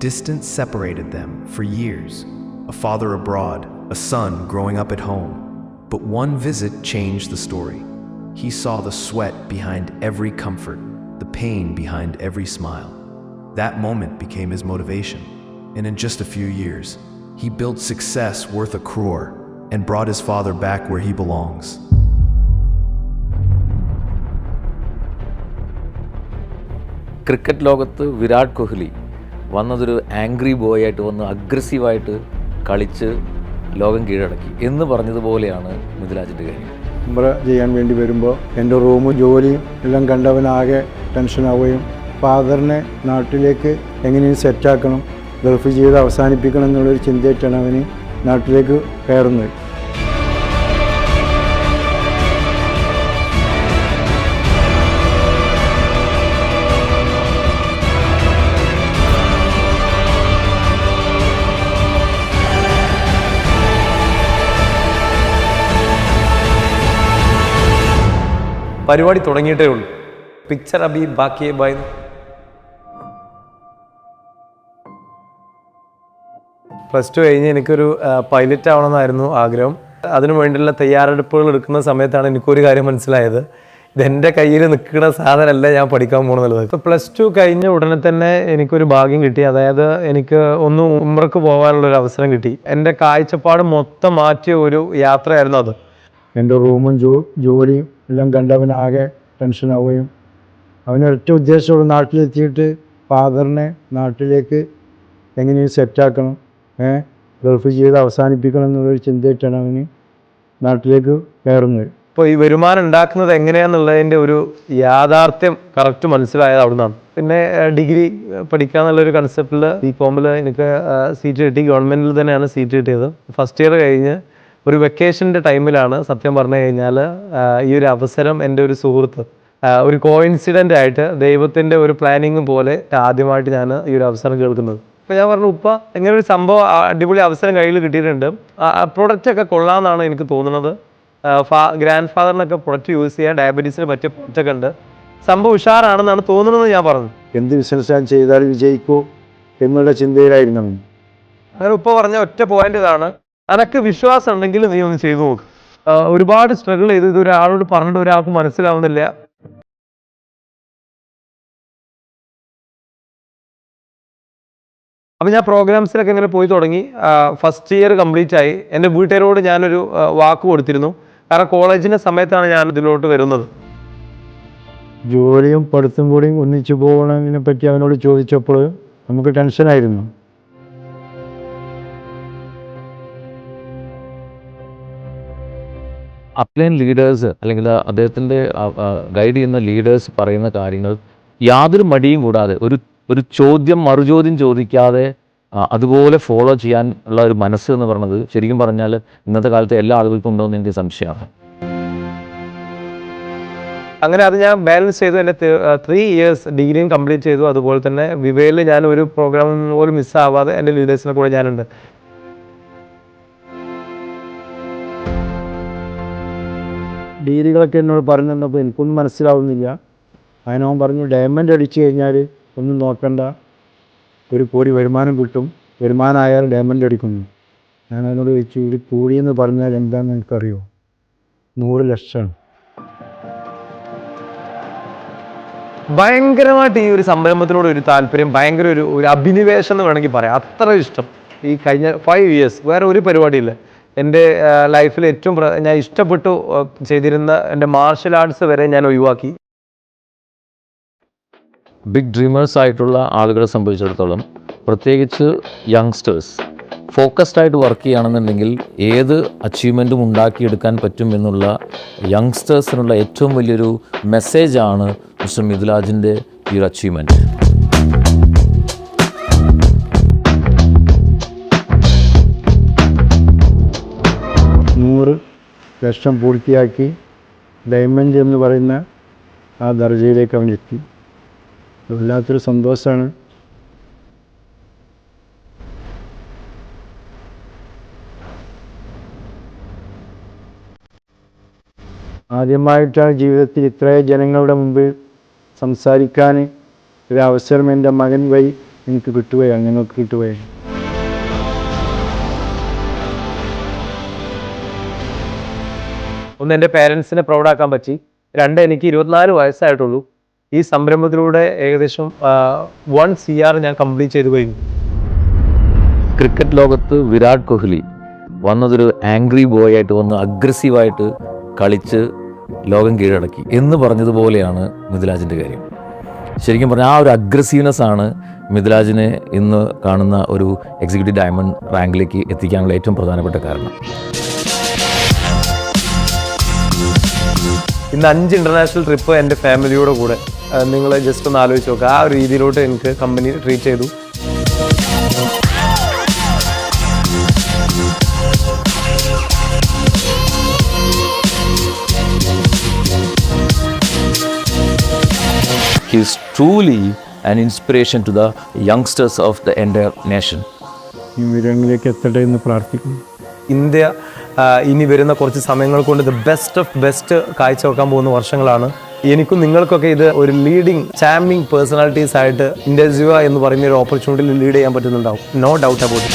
Distance separated them for years. A father abroad, a son growing up at home. But one visit changed the story. He saw the sweat behind every comfort, the pain behind every smile. That moment became his motivation. And in just a few years, he built success worth a crore and brought his father back where he belongs. Cricket ലോകത്ത് വിരാട് കോഹ്ലി വന്നതൊരു angry boy ആയിട്ട് വന്ന് അഗ്രസീവായിട്ട് കളിച്ച് ലോകം കീഴടക്കി എന്ന് പറഞ്ഞതുപോലെയാണ് മിഥുലാജിന്റെ കാര്യം. നമ്മുടെ ചെയ്യാൻ വേണ്ടി വരുമ്പോൾ എന്റെ റൂമും ജോലിയും എല്ലാം കണ്ടവനാകെ ടെൻഷനാവുകയും ഫാദറിനെ നാട്ടിലേക്ക് എങ്ങനെയും സെറ്റാക്കണം ഗൾഫ് ജീവിതം അവസാനിപ്പിക്കണം എന്നുള്ളൊരു ചിന്തയായിട്ടാണ് അവന് നാട്ടിലേക്ക് കയറുന്നത്. പരിപാടി തുടങ്ങിയിട്ടേ ഉള്ളൂ. പിക്ചർ അബി ബാക്കിയെ ബൈ. പ്ലസ് ടു കഴിഞ്ഞ് എനിക്കൊരു പൈലറ്റ് ആവണമെന്നായിരുന്നു ആഗ്രഹം. അതിനു വേണ്ടിയുള്ള തയ്യാറെടുപ്പുകൾ എടുക്കുന്ന സമയത്താണ് എനിക്കൊരു കാര്യം മനസ്സിലായത്. ഇതെന്റെ കയ്യിൽ നിൽക്കുന്ന സാധനമല്ല ഞാൻ പഠിക്കാൻ പോകുന്നുള്ളത് ഇപ്പോൾ പ്ലസ് ടു കഴിഞ്ഞ ഉടനെ തന്നെ എനിക്കൊരു ഭാഗ്യം കിട്ടി. അതായത് എനിക്ക് ഒന്ന് ഉമ്രക്ക് പോകാനുള്ളൊരു അവസരം കിട്ടി. എന്റെ കാഴ്ചപ്പാട് മൊത്തം മാറ്റിയ ഒരു യാത്രയായിരുന്നു അത്. എന്റെ റൂമും ജോലിയും എല്ലാം കണ്ടവനാകെ ടെൻഷനാവുകയും അവനൊരൊറ്റ ഉദ്ദേശമുള്ള നാട്ടിലെത്തിയിട്ട് ഫാദറിനെ നാട്ടിലേക്ക് എങ്ങനെയും സെറ്റാക്കണം ഏ? ഗൾഫ് ജീവിതം അവസാനിപ്പിക്കണം എന്നുള്ളൊരു ചിന്തയായിട്ടാണ് അവന് നാട്ടിലേക്ക് കയറുന്നത്. ഇപ്പോൾ ഈ വരുമാനം ഉണ്ടാക്കുന്നത് എങ്ങനെയാന്നുള്ളതിന്റെ ഒരു യാഥാർത്ഥ്യം കറക്റ്റ് മനസ്സിലായത് അവിടെ നിന്നാണ് പിന്നെ ഡിഗ്രി പഠിക്കാന്നുള്ളൊരു കൺസെപ്റ്റിൽ ഈ കോമിൽ എനിക്ക് സീറ്റ് കിട്ടി. ഗവൺമെന്റിൽ തന്നെയാണ് സീറ്റ് കിട്ടിയത്. ഫസ്റ്റ് ഇയർ കഴിഞ്ഞ് ഒരു വെക്കേഷന്റെ ടൈമിലാണ് സത്യം പറഞ്ഞു കഴിഞ്ഞാൽ ഈ ഒരു അവസരം എന്റെ ഒരു സുഹൃത്ത് ഒരു കോയിൻസിഡന്റ് ആയിട്ട് ദൈവത്തിന്റെ ഒരു പ്ലാനിങ് പോലെ ആദ്യമായിട്ട് ഞാൻ ഈ ഒരു അവസരം കേൾക്കുന്നത്. അപ്പോൾ ഞാൻ പറഞ്ഞു ഉപ്പ ഇങ്ങനെ ഒരു സംഭവം അടിപൊളി അവസരം കയ്യിൽ കിട്ടിയിട്ടുണ്ട്. പ്രൊഡക്റ്റ് ഒക്കെ കൊള്ളാമെന്നാണ് എനിക്ക് തോന്നുന്നത്. ഫാ ഗ്രാൻഡ് ഫാദറിനൊക്കെ പ്രൊഡക്റ്റ് യൂസ് ചെയ്യാൻ ഡയബറ്റീസിന് പറ്റിയ പ്രൊഡക്റ്റ് ഒക്കെ ഉണ്ട്. സംഭവം ഉഷാറാണെന്നാണ് തോന്നുന്നത് ഞാൻ പറഞ്ഞു എന്ത് ബിസിനസ് ഞാൻ ചെയ്താൽ വിജയിക്കൂ എന്നുള്ള ചിന്തയിലായിരുന്നു അങ്ങനെ ഉപ്പ പറഞ്ഞ ഒറ്റ പോയിന്റ് ഇതാണ്. അനക്ക് വിശ്വാസം ഉണ്ടെങ്കിൽ നീ ഒന്ന് ചെയ്തു നോക്ക്. ഒരുപാട് സ്ട്രഗിൾ ചെയ്ത് ഇത് ഒരാളോട് പറഞ്ഞിട്ട് ഒരാൾക്ക് മനസ്സിലാവുന്നില്ല. അപ്പം ഞാൻ പ്രോഗ്രാംസിലൊക്കെ ഇങ്ങനെ പോയി തുടങ്ങി. ഫസ്റ്റ് ഇയർ കംപ്ലീറ്റ് ആയി. എന്റെ വീട്ടുകാരോട് ഞാനൊരു വാക്ക് കൊടുത്തിരുന്നു. കാരണം കോളേജിന്റെ സമയത്താണ് ഞാൻ ഇതിലോട്ട് വരുന്നത്. ജോലിയും പഠിത്തം കൂടിയും ഒന്നിച്ചു പോകണതിനെ പറ്റി അവനോട് ചോദിച്ചപ്പോൾ നമുക്ക് ടെൻഷനായിരുന്നു അപ്ലൈൻ ലീഡേഴ്സ് അല്ലെങ്കിൽ അദ്ദേഹത്തിന്റെ ഗൈഡ് ചെയ്യുന്ന ലീഡേഴ്സ് പറയുന്ന കാര്യങ്ങൾ യാതൊരു മടിയും കൂടാതെ ഒരു ഒരു ചോദ്യം മറുചോദ്യം ചോദിക്കാതെ അതുപോലെ ഫോളോ ചെയ്യാൻ ഉള്ള ഒരു മനസ്സ് എന്ന് പറയുന്നത് ശരിക്കും പറഞ്ഞാൽ ഇന്നത്തെ കാലത്ത് എല്ലാ ആളുകൾക്കും ഉണ്ടോ എന്ന് എനിക്ക് സംശയമാണ്. അങ്ങനെ അത് ഞാൻ ബാലൻസ് ചെയ്തു. എന്റെ ത്രീ ഇയേഴ്സ് ഡിഗ്രിയും കംപ്ലീറ്റ് ചെയ്തു. അതുപോലെ തന്നെ വിവയിൽ ഞാൻ ഒരു പ്രോഗ്രാം പോലും മിസ്സാവാതെ എന്റെ ലീഡേഴ്സിനെ കൂടെ ഞാനുണ്ട്. ഡീലുകളൊക്കെ എന്നോട് പറഞ്ഞു തന്നപ്പോൾ എനിക്കൊന്നും മനസ്സിലാവുന്നില്ല. അതിനവൻ പറഞ്ഞു ഡയമണ്ട് അടിച്ചു കഴിഞ്ഞാൽ ഒന്നും നോക്കണ്ട. ഒരു കോടി വരുമാനം കിട്ടും. വരുമാനമായാൽ ഡയമണ്ട് അടിക്കുന്നു. ഞാൻ അതിനോട് ചോദിച്ചു ഒരു കോടി എന്ന് പറഞ്ഞാൽ എന്താണെന്ന് എനിക്കറിയോ നൂറ് ലക്ഷമാണ്. ഭയങ്കരമായിട്ട് ഈ ഒരു സംരംഭത്തിനോട് ഒരു താല്പര്യം ഭയങ്കര ഒരു ഒരു അഭിനിവേശം എന്ന് വേണമെങ്കിൽ പറയാം. അത്ര ഇഷ്ടം. ഈ കഴിഞ്ഞ ഫൈവ് ഇയേഴ്സ് വേറെ ഒരു പരിപാടിയില്ല. എന്റെ ലൈഫിൽ ഏറ്റവും ഞാൻ ഇഷ്ടപ്പെട്ടു ചെയ്തിരുന്ന എന്റെ മാർഷൽ ആർട്സ് വരെ ഞാൻ ഒഴിവാക്കി. ബിഗ് ഡ്രീമേഴ്സ് ആയിട്ടുള്ള ആളുകളെ സംബന്ധിച്ചിടത്തോളം പ്രത്യേകിച്ച് യങ്സ്റ്റേഴ്സ് ഫോക്കസ്ഡ് ആയിട്ട് വർക്ക് ചെയ്യുകയാണെന്നുണ്ടെങ്കിൽ ഏത് അച്ചീവ്മെന്റും ഉണ്ടാക്കിയെടുക്കാൻ പറ്റും എന്നുള്ള യങ്സ്റ്റേഴ്സിനുള്ള ഏറ്റവും വലിയൊരു മെസ്സേജാണ് മിസ്റ്റർ മിഥുലാജിന്റെ ഈ ഒരു അച്ചീവ്മെന്റ് ലക്ഷം പൂർത്തിയാക്കി ഡയമണ്ട് എന്ന് പറയുന്ന ആ ദർജയിലേക്ക് അവൻ എത്തി. വല്ലാത്തൊരു സന്തോഷമാണ് ആദ്യമായിട്ടാണ് ജീവിതത്തിൽ ഇത്രയും ജനങ്ങളുടെ മുമ്പിൽ സംസാരിക്കാൻ ഒരു അവസരം എന്റെ മകൻ വഴി എനിക്ക് കിട്ടുകയാണ് ഞങ്ങൾക്ക് കിട്ടുകയോ ഒന്ന് എന്റെ പേരൻസിനെ പ്രൗഡാക്കാൻ പറ്റി. രണ്ട് എനിക്ക് ഇരുപത്തിനാല് വയസ്സായിട്ടുള്ളൂ. ഈ സംരംഭത്തിലൂടെ ഏകദേശം വൺ സി ആർ ഞാൻ കംപ്ലീറ്റ് ചെയ്തു കഴിഞ്ഞു. ക്രിക്കറ്റ് ലോകത്ത് വിരാട് കോഹ്ലി വന്നതൊരു ആംഗ്രി ബോയ് ആയിട്ട് വന്ന് അഗ്രസീവായിട്ട് കളിച്ച് ലോകം കീഴടക്കി എന്ന് പറഞ്ഞതുപോലെയാണ് മിഥുലാജിന്റെ കാര്യം. ശരിക്കും പറഞ്ഞാൽ ആ ഒരു അഗ്രസീവ്നെസ് ആണ് മിഥുലാജിനെ ഇന്ന് കാണുന്ന ഒരു എക്സിക്യൂട്ടീവ് ഡയമണ്ട് റാങ്കിലേക്ക് എത്തിക്കാനുള്ള ഏറ്റവും പ്രധാനപ്പെട്ട കാരണം. ഇന്ന് അഞ്ച് ഇന്റർനാഷണൽ ട്രിപ്പ് എന്റെ ഫാമിലിയുടെ കൂടെ. നിങ്ങൾ ജസ്റ്റ് ഒന്ന് ആലോചിച്ച് നോക്കുക ആ ഒരു രീതിയിലോട്ട് എനിക്ക് കമ്പനി ട്രീറ്റ് ചെയ്തു. He is truly an inspiration to the youngsters of the entire nation. ഈ വിവരങ്ങളിലേക്ക് എത്തട്ടെ എന്ന് പ്രാർത്ഥിക്കുന്നു. ഇന്ത്യ ഇനി വരുന്ന കുറച്ച് സമയങ്ങൾ കൊണ്ട് ദ ബെസ്റ്റ് ഓഫ് ബെസ്റ്റ് കാഴ്ചവെക്കാൻ പോകുന്ന വർഷങ്ങളാണ്. എനിക്കും നിങ്ങൾക്കൊക്കെ ഇത് ഒരു ലീഡിങ് ചാമ്പിങ് പേഴ്സണാലിറ്റീസ് ആയിട്ട് ഇന്ത്യസിവ എന്ന് പറയുന്ന ഒരു ഓപ്പർച്യൂണിറ്റിയിൽ ലീഡ് ചെയ്യാൻ പറ്റുന്നുണ്ടാവും. No doubt about